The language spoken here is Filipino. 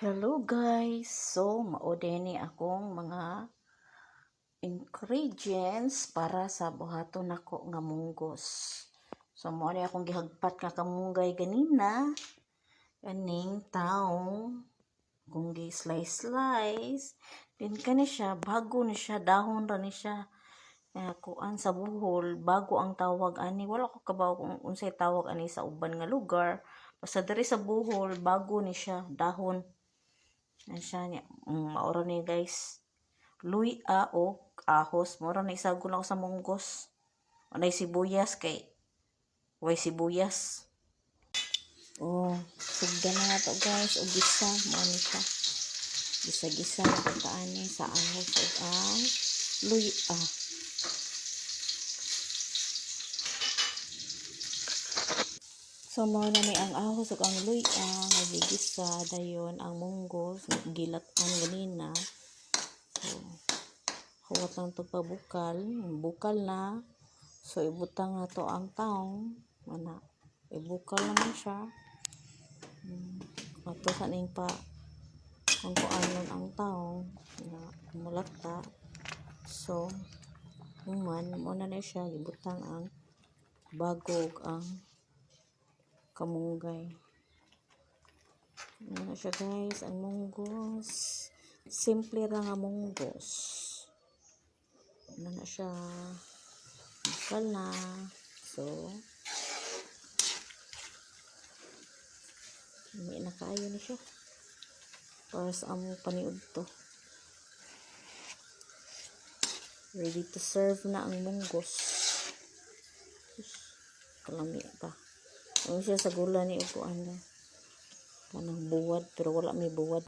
Hello guys! So, maudeni akong mga ingredients para sa buhaton nako nga munggos. So, mao ni akong gihagpat nga kamunggay ganina. Kaning taong kung gi slice slice din kani siya bago ni siya dahon ra ni siya eh, kuan sa buhol bago ang tawag ani wala ko kabaw kung unsay tawag ani sa uban nga lugar basta diri sa buhol bago ni siya dahon Yan siya niya. Mm, maura ni guys. Luy a o ahos. Maura na isagon ako sa munggos. Anay sibuyas kay way sibuyas. Oh, sugda na nga guys. O gisa. Mao ni siya. Gisa-gisa na pagkaani sa ahos o ang luy a. So, mao na ni ang ahos ug ang luya nga gigisa dayon ang munggos gilatan ganina. So, huwat lang to pabukal, bukal na. So, ibutang na to ang taong. Mana, ibukal naman siya. Hmm. Ato sa ning pa kung kuanon ang taong na mulata. So, human, mo na na siya, ibutang ang bagog ang kamunggay. Ano siya guys, ang munggos. Simple ra nga munggos. Ano na siya. Bukal na. So, hindi na kaayo na siya. Para sa among paniud to. Ready to serve na ang munggos. Kalami pa. Ano siya sa gula ni upuan na. Kanang buwad, pero wala may buwad.